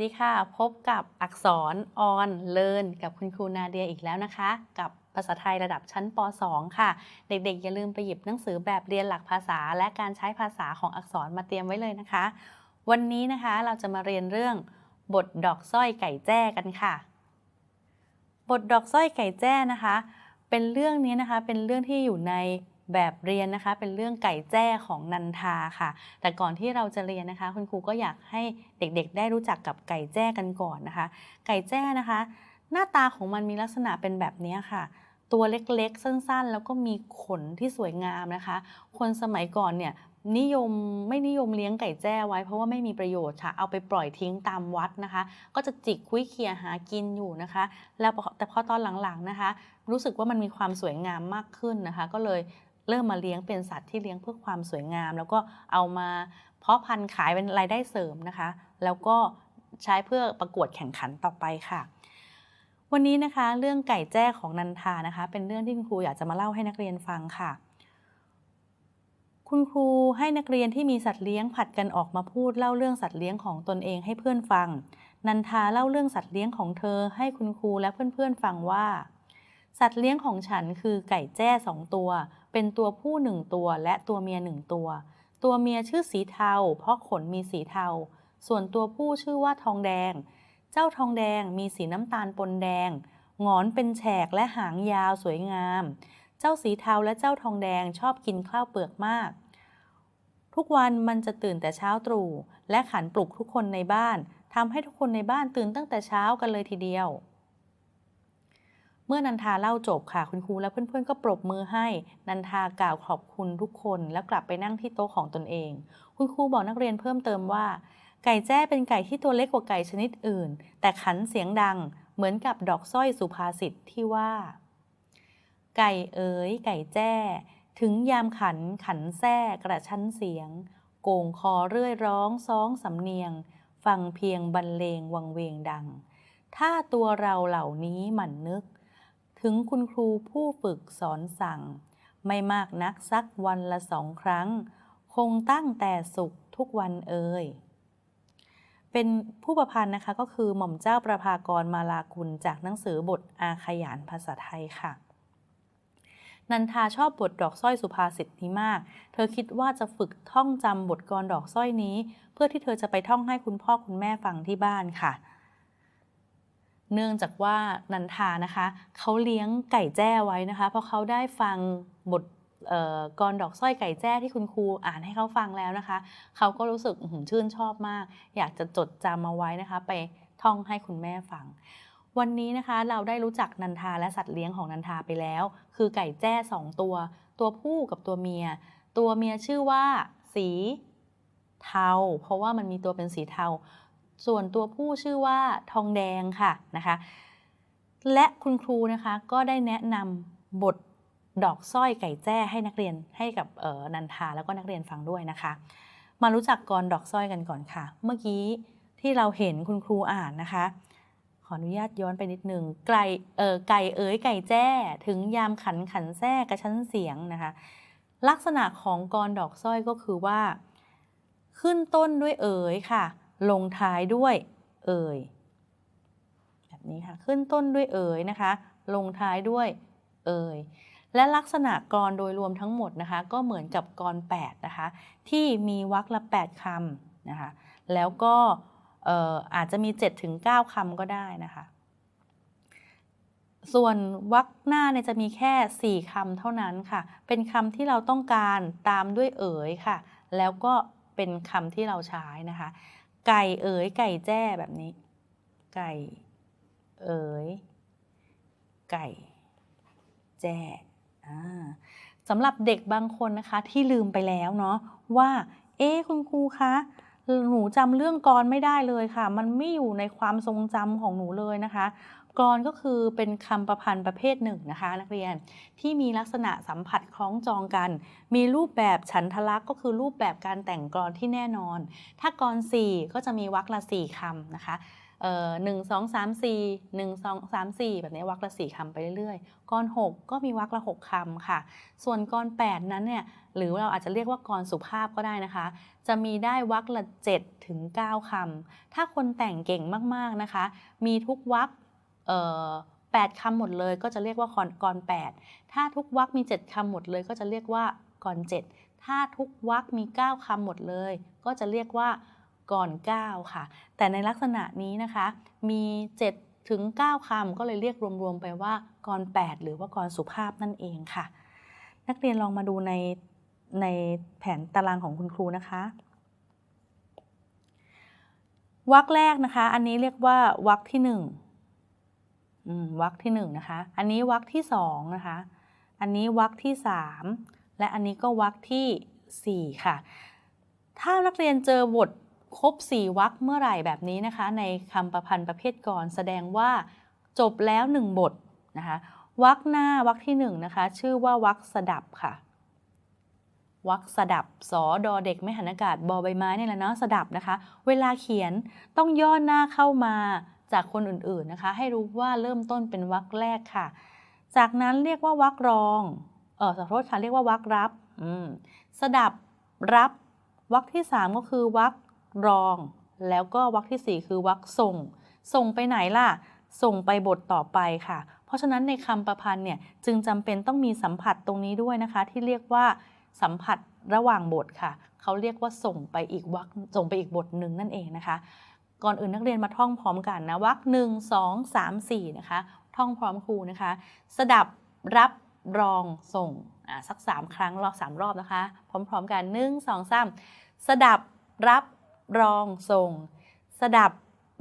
วัสดีค่ะ พบกับอักษรออนเลินกับคุณครูนาเดียอีกแล้วนะคะ กับภาษาไทยระดับชั้นป .2 ค่ะ เด็กๆ อย่าลืมไปหยิบหนังสือแบบเรียนหลักภาษา และการใช้ภาษาของอักษรมาเตรียมไว้เลยนะคะ วันนี้นะคะเราจะมาเรียนเรื่อง บทดอกสร้อยไก่แจ้กันค่ะ บทดอกสร้อยไก่แจ้นะคะ เป็นเรื่องนี้นะคะเป็นเรื่องที่อยู่ใน แบบเรียนนะคะ เป็นเรื่องไก่แจ้ของนันทาค่ะ แต่ก่อนที่เราจะเรียนนะคะ คุณครูก็อยากให้เด็กๆ ได้รู้จักกับไก่แจ้กันก่อนนะคะ ไก่แจ้นะคะ หน้าตาของมันมีลักษณะเป็นแบบนี้ค่ะตัวเล็กๆ สั้นๆ แล้วก็มีขนที่สวยงามนะคะ คนสมัยก่อนเนี่ยนิยมไม่นิยมเลี้ยงไก่แจ้ไว้เพราะว่าไม่มีประโยชน์ค่ะ เอาไปปล่อยทิ้งตามวัดนะคะ ก็จะจิกคุ้ยเคียหากินอยู่นะคะ แล้วแต่พอตอนหลังๆนะคะ รู้สึกว่ามันมีความสวยงามมากขึ้นนะคะ ก็เลย เริ่มมาเลี้ยงเป็นสัตว์ที่เลี้ยงเพื่อความสวยงาม แล้วก็เอามาเพาะพันธุ์ขายเป็นรายได้เสริมนะคะ แล้วก็ใช้เพื่อประกวดแข่งขันต่อไปค่ะ วันนี้นะคะ เรื่องไก่แจ้ของนันทานะคะ เป็นเรื่องที่คุณครูอยากจะมาเล่าให้นักเรียนฟังค่ะ คุณครูให้นักเรียนที่มีสัตว์เลี้ยงผัดกันออกมาพูดเล่าเรื่องสัตว์เลี้ยงของตนเองให้เพื่อนฟัง นันทาเล่าเรื่องสัตว์เลี้ยงของเธอให้คุณครูและเพื่อนๆฟังว่า สัตว์เลี้ยงของฉันคือไก่แจ้สองตัว เป็นตัวผู้หนึ่งตัวและตัวเมียหนึ่งตัว ตัวเมียชื่อสีเทา เพราะขนมีสีเทา ส่วนตัวผู้ชื่อว่าทองแดง เจ้าทองแดงมีสีน้ำตาลปนแดง งอนเป็นแฉกและหางยาวสวยงาม เจ้าสีเทาและเจ้าทองแดงชอบกินข้าวเปลือกมาก ทุกวันมันจะตื่นแต่เช้าตรู่และขันปลุกทุกคนในบ้านทำให้ทุกคนในบ้านตื่นตั้งแต่เช้ากันเลยทีเดียว เมื่อนันทาเล่าจบค่ะ คุณครูและเพื่อนๆ ก็ปรบมือให้ นันทากล่าวขอบคุณทุกคน แล้วกลับไปนั่งที่โต๊ะของตนเอง คุณครูบอกนักเรียนเพิ่มเติมว่า ไก่แจ้เป็นไก่ที่ตัวเล็กกว่าไก่ชนิดอื่น แต่ขันเสียงดังเหมือนกับดอกสร้อยสุภาษิตที่ว่า ไก่เอ๋ยไก่แจ้ ถึงยามขันขันแท้กระชั้นเสียง โก่งคอเรื่อยร้องซ้องสำเนียง ฟังเพียงบรรเลงวังเวงดัง ถ้าตัวเราเหล่านี้หมั่นนึก ถึงคุณครูผู้ฝึกสอนสั่ง ไม่มากนักสักวันละสองครั้ง คงตั้งแต่สุขทุกวันเอ่ยเป็นผู้ประพันธ์นะคะก็คือหม่อมเจ้าประภากรมาลากุลจากหนังสือบทอาขยานภาษาไทยค่ะ นันทาชอบบทดอกสร้อยสุภาษิตนี้มาก เธอคิดว่าจะฝึกท่องจำบทกลอนดอกสร้อยนี้ เพื่อที่เธอจะไปท่องให้คุณพ่อคุณแม่ฟังที่บ้านค่ะ เนื่องจากว่านันทานะคะเขาเลี้ยงไก่แจ้ไว้นะคะ เพราะเขาได้ฟังบทกรดอกสร้อยไก่แจ้ที่คุณครูอ่านให้เขาฟังแล้วนะคะ เขาก็รู้สึกหือชื่นชอบมาก อยากจะจดจำมาไว้นะคะ ไปท่องให้คุณแม่ฟัง วันนี้นะคะเราได้รู้จักนันทาและสัตว์เลี้ยงของนันทาไปแล้ว คือไก่แจ้สองตัว ตัวผู้กับตัวเมีย ตัวเมียชื่อว่า สีเทา เพราะว่ามันมีตัวเป็นสีเทา ส่วนตัวผู้ชื่อว่าทองแดงค่ะนะคะ และคุณครูนะคะก็ได้แนะนำบทดอกสร้อยไก่แจ้ให้นักเรียนให้กับออนันทาแล้วก็นักเรียนฟังด้วยนะคะ มารู้จักกรดอกสร้อยกันก่อนค่ะ เมื่อกี้ที่เราเห็นคุณครูอ่านนะคะ ขออนุญาตย้อนไปนิดหนึงไก่เออไก่เอ๋ยไก่แจ้ ถึงยามขันขันแท้กระชั้นเสียงนะคะ ลักษณะของกรดอกสร้อยก็คือว่า ขึ้นต้นด้วยเอ๋ยค่ะ ลงท้ายด้วยเอ่ยแบบนี้ค่ะขึ้นต้นด้วยเอ่ยนะคะ ลงท้ายด้วยเอ่ยและลักษณะกรโดยรวมทั้งหมดนะคะ ก็เหมือนกับกร8นะคะ ที่มีวรรคละ 8คำนะคะ แล้วก็อออาจจะมี 7-9คำก็ได้นะคะ ส่วนวรรคหน้าเนี่ยจะมีแค่ 4คำเท่านั้นค่ะ เป็นคำที่เราต้องการตามด้วยเอ๋ยค่ะ แล้วก็เป็นคำที่เราใช้นะคะ ไก่เอ๋ยไก่แจ้แบบนี้ ไก่ เอ๋ยไก่ แจ้อ่าสำหรับเด็กบางคนนะคะที่ลืมไปแล้วเนาะว่า เอ๊คุณครูคะหนูจำเรื่องกรไม่ได้เลยค่ะ มันไม่อยู่ในความทรงจำของหนูเลยนะคะ กรก็คือเป็นคำประพันธ์ประเภทหนึ่งนะคะ นักเรียนที่มีลักษณะสัมผัสคล้องจองกัน มีรูปแบบฉันทลักษณ์ก็คือรูปแบบการแต่งกรที่แน่นอน ถ้ากรสี่ก็จะมีวรรคละสี่คำนะคะเอ่อหนึ่งสองสามสี่หนึ่งสองสามสี่แบบนี้วรรคละสี่คำไปเรื่อยๆกรหกก็มีวรรคละหกคำค่ะ ส่วนกรแปดนั้นเนี่ยหรือเราอาจจะเรียกว่ากรสุภาพก็ได้นะคะ จะมีได้วรรคละ7ถึง9คำถ้าคนแต่งเก่งมากๆนะคะ มีทุกวรรค แปดคำหมดเลยก็จะเรียกว่ากรกรแปดถ้าทุกวรรคมี7คำหมดเลย ก็จะเรียกว่ากรเจ็ดถ้าทุกวรรคมี9คำหมดเลย ก็จะเรียกว่ากร9ค่ะ แต่ในลักษณะนี้นะคะมี7ถึง 9คำก็เลยเรียกรวมๆไปว่ากร 8 หรือว่ากรสุภาพนั่นเองค่ะ นักเรียนลองมาดูในในแผนตารางของคุณครูนะคะวรรคแรกนะคะ อันนี้เรียกว่าวรรคที่1อืม วรรคที่1นนะคะ อันนี้วรรคที่2นะคะ อันนี้วรรคที่ 3 และอันนี้ก็วรรคที่ 4 ค่ะ ถ้านักเรียนเจอบทครบ 4วรรคเมื่อไหร่แบบนี้นะคะ ในคำประพันธ์ประเภทกรแสดงว่าจบแล้ว 1 บทนะคะวรรคหน้าวรรคที่1นะคะ ชื่อว่าวรรคสดับค่ะวรรคสดับสอดอเด็กไม่หันอากาศบอใบไม้นี่แหละเนาะสดับนะคะ เวลาเขียนต้องย่อหน้าเข้ามา จากคนอื่นๆนะคะ ให้รู้ว่าเริ่มต้นเป็นวรรคแรกค่ะ จากนั้นเรียกว่าวรรครองเออขอโทษค่ะเรียกว่าวรรครับอืมสดับรับวรรคที่ 3 ก็คือวรรครอง แล้วก็วรรคที่ 4 คือวรรคส่ง ส่งไปไหนล่ะ ส่งไปบทต่อไปค่ะ เพราะฉะนั้นในคำประพันธ์เนี่ยจึงจำเป็นต้องมีสัมผัสตรงนี้ด้วยนะคะ ที่เรียกว่าสัมผัสระหว่างบทค่ะ เขาเรียกว่าส่งไปอีกวรรคส่งไปอีกบทหนึ่งนั่นเองนะคะ ก่อนอื่นนักเรียนมาท่องพร้อมกันนะวรรคหนึ่งสองสามสี่นะคะ ท่องพร้อมครูนะคะ สดับรับรองส่งอะสักสามครั้งรอบสามรอบนะคะ พร้อมๆกันหนึ่งสองสามสดับรับรองส่ง สดับ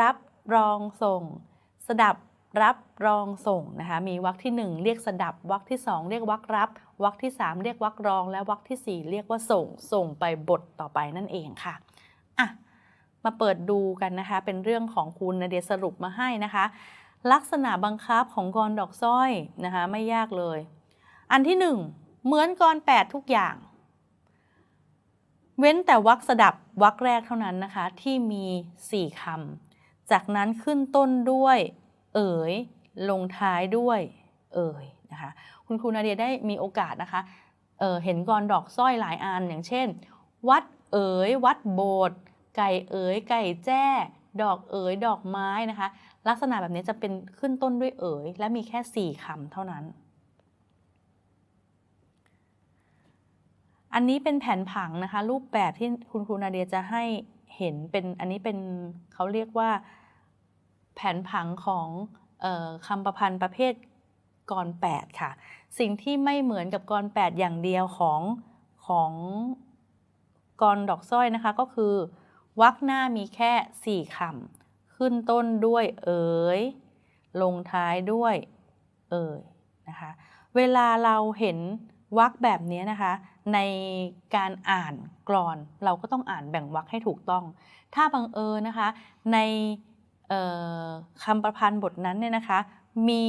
รับรองส่ง สดับรับรองส่งนะคะ มีวรรคที่ 1 เรียกสดับวรรคที่ 2 เรียกวรรครับ วรรคที่ 3 เรียกวรรครอง และวรรคทีสี่4 เรียกว่าส่ง ส่งไปบทต่อไปนั่นเองค่ะอะ มาเปิดดูกันนะคะ เป็นเรื่องของคุณนาเดียสรุปมาให้นะคะ ลักษณะบังคับของกรดอกสร้อยนะคะไม่ยากเลย อันที่ 1 เหมือนกร8ทุกอย่าง เว้นแต่วรรคสดับวรรคแรกเท่านั้นนะคะ ที่มี 4คำจากนั้นขึ้นต้นด้วย เอ๋ย ลงท้ายด้วย เอ๋ยนะคะคุณครูนาเดียได้มีโอกาสนะคะเเห็นกรดอกสร้อยหลายอันอย่างเช่น วัดเอ๋ย วัดโบสถ์ ไก่เอ๋ยไก่แจ้ ดอกเอ๋ยดอกไม้นะคะ ลักษณะแบบนี้จะเป็นขึ้นต้นด้วยเอ๋ย และมีแค่ 4คำเท่านั้น อันนี้เป็นแผนผังนะคะ รูปแบบที่คุณครูนาเดียจะให้เห็นเป็นอันนี้เป็นเขาเรียกว่า แผนผังของออคำประพันธ์ประเภทกร8ค่ะ สิ่งที่ไม่เหมือนกับกร8อย่างเดียวของของกรดอกสร้อยนะคะก็คือ วรรคหน้ามีแค่4คำขึ้นต้นด้วยเอ๋ยลงท้ายด้วยเอ๋ยนะคะเวลาเราเห็นวรรคแบบนี้นะคะ ในการอ่านกรอนเราก็ต้องอ่านแบ่งวรรคให้ถูกต้อง ถ้าบังเอิญนะคะ ในคำประพันธ์บทนั้นเนี่ยนะคะ มี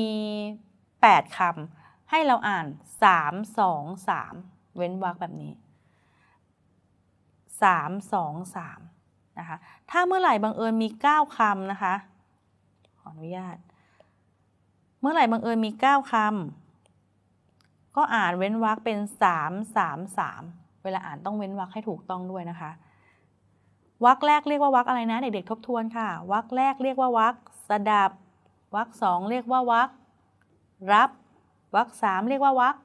8คำให้เราอ่าน 3 2 3 เว้นวรรคแบบนี้ 3 2 3 นะคะถ้าเมื่อไหร่บังเอิญมี 9คำนะคะ ขออนุญาต เมื่อไหร่บังเอิญมี 9คำก็อ่านเว้นวรรคเป็น 3 3 3 เวลาอ่านต้องเว้นวรรคให้ถูกต้องด้วยนะคะวรรคแรกเรียกว่าวรรคอะไรนะ เด็กๆทบทวนค่ะวรรคแรกเรียกว่าวรรคสดับวรรคสองเรียกว่าวรรครับวรรคสามเรียกว่าวรรค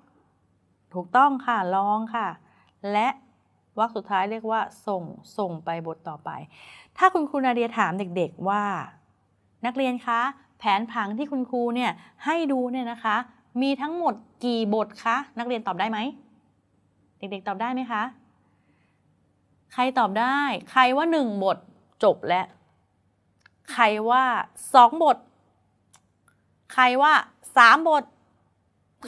ถูกต้องค่ะลองค่ะ และ วรรคสุดท้ายเรียกว่าส่งส่งไปบทต่อไป ถ้าคุณครูนาเดียถามเด็กๆว่า นักเรียนคะ แผนผังที่คุณครูเนี่ยให้ดูเนี่ยนะคะ มีทั้งหมดกี่บทคะ นักเรียนตอบได้ไหม เด็กๆตอบได้ไหมคะ ใครตอบได้ ใครว่าหนึ่งบทจบแล้ว ใครว่าสองบท ใครว่าสามบท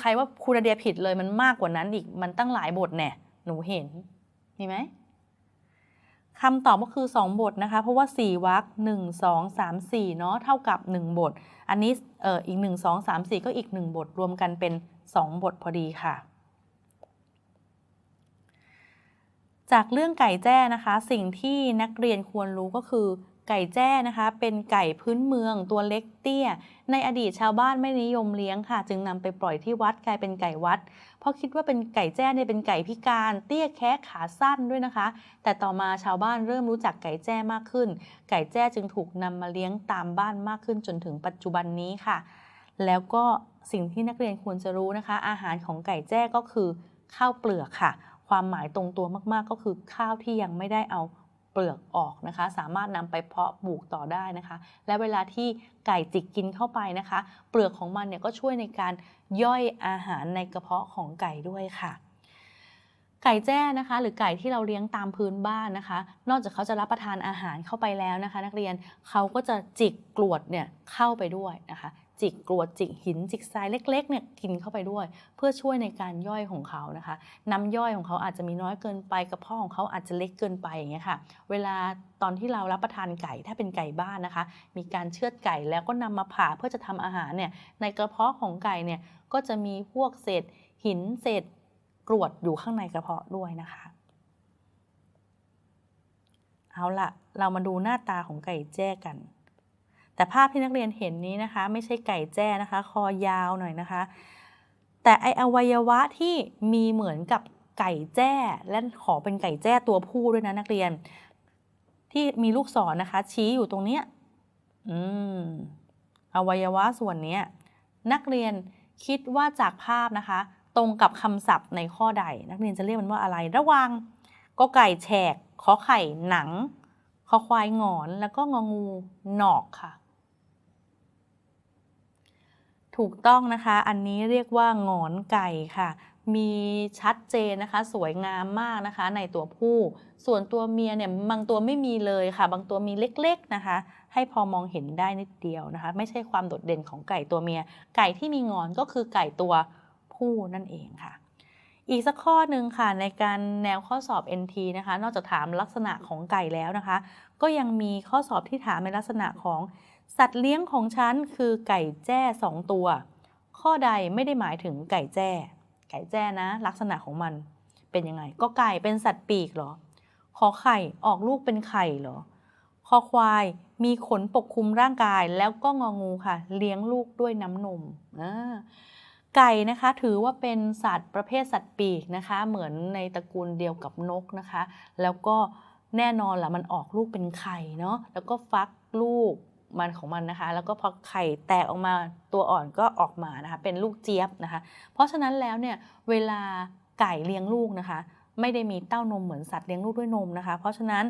ใครว่าครูนาเดียผิดเลยมันมากกว่านั้นอีกมันตั้งหลายบทแน่หนูเห็น มีไหมคำตอบก็คือ 2 บทนะคะ เพราะว่า 4วรรค1 2 3 4เนาะเท่ากับ 1 บท อันนี้เอออีก 1 2 3 4 ก็อีก 1 บทรวมกันเป็น 2 บทพอดีค่ะ จากเรื่องไก่แจ้นะคะ สิ่งที่นักเรียนควรรู้ก็คือ ไก่แจ้นะคะ เป็นไก่พื้นเมืองตัวเล็กเตี้ย ในอดีตชาวบ้านไม่นิยมเลี้ยงค่ะ จึงนำไปปล่อยที่วัดกลายเป็นไก่วัด เพราะคิดว่าเป็นไก่แจ้เนี่ยเป็นไก่พิการเตี้ยแค่ขาสั้นด้วยนะคะ แต่ต่อมาชาวบ้านเริ่มรู้จักไก่แจ้มากขึ้น ไก่แจ้จึงถูกนำมาเลี้ยงตามบ้านมากขึ้นจนถึงปัจจุบันนี้ค่ะ แล้วก็สิ่งที่นักเรียนควรจะรู้นะคะ อาหารของไก่แจ้ก็คือข้าวเปลือกค่ะ ความหมายตรงตัวมากๆก็คือข้าวที่ยังไม่ได้เอา เปลือกออกนะคะ สามารถนำไปเพาะปลูกต่อได้นะคะ และเวลาที่ไก่จิกกินเข้าไปนะคะ เปลือกของมันเนี่ยก็ช่วยในการย่อยอาหารในกระเพาะของไก่ด้วยค่ะไก่แจ้นะคะ หรือไก่ที่เราเลี้ยงตามพื้นบ้านนะคะ นอกจากเขาจะรับประทานอาหารเข้าไปแล้วนะคะ นักเรียนเขาก็จะจิกกรวดเนี่ยเข้าไปด้วยนะคะ จิกกรวดจิกหินจิกทรายเล็กๆเนี่ยกินเข้าไปด้วย เพื่อช่วยในการย่อยของเขานะคะ น้ำย่อยของเขาอาจจะมีน้อยเกินไปกระเพาะของเขาอาจจะเล็กเกินไปอย่างเงี้ยค่ะ เวลาตอนที่เรารับประทานไก่ถ้าเป็นไก่บ้านนะคะ มีการเชือดไก่แล้วก็นำมาผ่าเพื่อจะทำอาหารเนี่ยในกระเพาะของไก่เนี่ยก็จะมีพวกเศษหินเศษกรวดอยู่ข้างในกระเพาะด้วยนะคะเอาละเรามาดูหน้าตาของไก่แจ้กัน แต่ภาพที่นักเรียนเห็นนี้นะคะ ไม่ใช่ไก่แจ้นะคะ คอยาวหน่อยนะคะ แต่ไออวัยวะที่มีเหมือนกับไก่แจ้และขอเป็นไก่แจ้ตัวผู้ด้วยนะนักเรียน ที่มีลูกศรนะคะ ชี้อยู่ตรงเนี้ยอืมอวัยวะส่วนเนี้ยนักเรียนคิดว่าจากภาพนะคะ ตรงกับคำศัพท์ในข้อใด นักเรียนจะเรียกมันว่าอะไร ระวังก็ไก่แฉกขอไข่หนังคอควายหงอนแล้วก็งองูหนอกค่ะ ถูกต้องนะคะ อันนี้เรียกว่าหงอนไก่ค่ะ มีชัดเจนนะคะ สวยงามมากนะคะ ในตัวผู้ ส่วนตัวเมียเนี่ยบางตัวไม่มีเลยค่ะ บางตัวมีเล็กๆนะคะ ให้พอมองเห็นได้นิดเดียวนะคะ ไม่ใช่ความโดดเด่นของไก่ตัวเมีย ไก่ที่มีงอนก็คือไก่ตัวผู้นั่นเองค่ะอีกสักข้อหนึ่งค่ะในการแนวข้อสอบ NT นะคะ นอกจากถามลักษณะของไก่แล้วนะคะ ก็ยังมีข้อสอบที่ถามในลักษณะของ สัตว์เลี้ยงของฉันคือไก่แจ้สองตัว ข้อใดไม่ได้หมายถึงไก่แจ้ ไก่แจ้นะ ลักษณะของมันเป็นยังไง ก็ไก่เป็นสัตว์ปีกเหรอ ขอไข่ออกลูกเป็นไข่เหรอคอควายมีขนปกคลุมร่างกายแล้วก็งองูค่ะ เลี้ยงลูกด้วยน้ำนมไก่นะคะถือว่าเป็นสัตว์ประเภทสัตว์ปีกนะคะ เหมือนในตระกูลเดียวกับนกนะคะ แล้วก็แน่นอนแหละมันออกลูกเป็นไข่เนาะแล้วก็ฟักลูก มันของมันนะคะ แล้วก็พอไข่แตกออกมาตัวอ่อนก็ออกมานะคะ เป็นลูกเจี๊ยบนะคะ เพราะฉะนั้นแล้วเนี่ยเวลาไก่เลี้ยงลูกนะคะ ไม่ได้มีเต้านมเหมือนสัตว์เลี้ยงลูกด้วยนมนะคะ เพราะฉะนั้น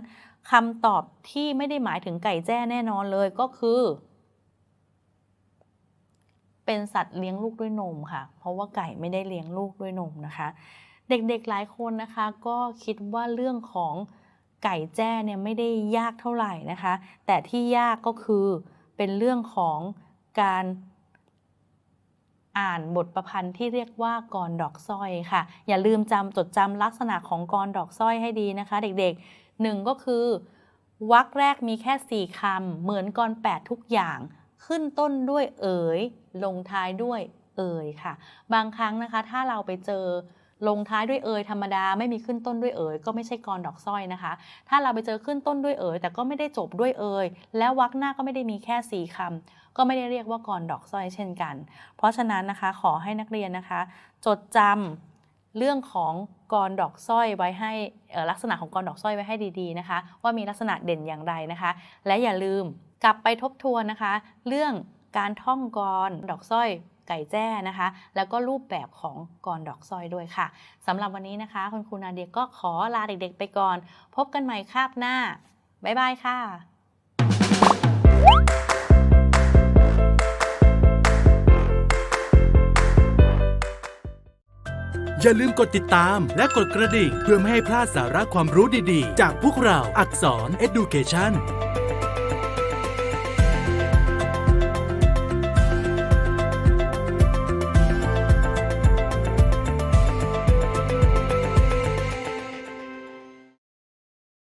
คำตอบที่ไม่ได้หมายถึงไก่แจ้แน่นอนเลยก็คือ เป็นสัตว์เลี้ยงลูกด้วยนมค่ะ เพราะว่าไก่ไม่ได้เลี้ยงลูกด้วยนมนะคะ เด็กๆหลายคนนะคะ ก็คิดว่าเรื่องของ ไก่แจ้เนี่ยไม่ได้ยากเท่าไหร่นะคะ แต่ที่ยากก็คือเป็นเรื่องของการอ่านบทประพันธ์ที่เรียกว่ากรดอกสร้อยค่ะ อย่าลืมจำจดจำลักษณะของกรดอกสร้อยให้ดีนะคะ เด็กๆหนึ่งก็คือวรรคแรกมีแค่สี่คำเหมือนกรแปดทุกอย่าง ขึ้นต้นด้วยเอ๋ย ลงท้ายด้วยเอ่ยค่ะ บางครั้งนะคะ ถ้าเราไปเจอ ลงท้ายด้วยเอยธรรมดาไม่มีขึ้นต้นด้วยเอยก็ไม่ใช่กรดอกสร้อยนะคะ ถ้าเราไปเจอขึ้นต้นด้วยเอยแต่ก็ไม่ได้จบด้วยเอยแล้ววรรคหน้าก็ไม่ได้มีแค่สี่คำก็ไม่ได้เรียกว่ากรดอกสร้อยเช่นกัน เพราะฉะนั้นนะคะขอให้นักเรียนนะคะ จดจำเรื่องของกรดอกสร้อยไว้ให้ลักษณะของกรดอกสร้อยไว้ให้ดีๆนะคะ ว่ามีลักษณะเด่นอย่างไรนะคะ และอย่าลืมกลับไปทบทวนนะคะ เรื่องการท่องกรดอกสร้อย ไก่แจ้นะคะ แล้วก็รูปแบบของกรดอกสร้อยด้วยค่ะสำหรับวันนี้นะคะ คุณครูนาเดียก็ขอลาเด็กๆ ไปก่อน พบกันใหม่คาบหน้า บ๊ายบายค่ะอย่าลืมกดติดตามและกดกระดิ่ง เพื่อไม่ให้พลาดสาระความรู้ดีๆ จากพวกเราอักษร Education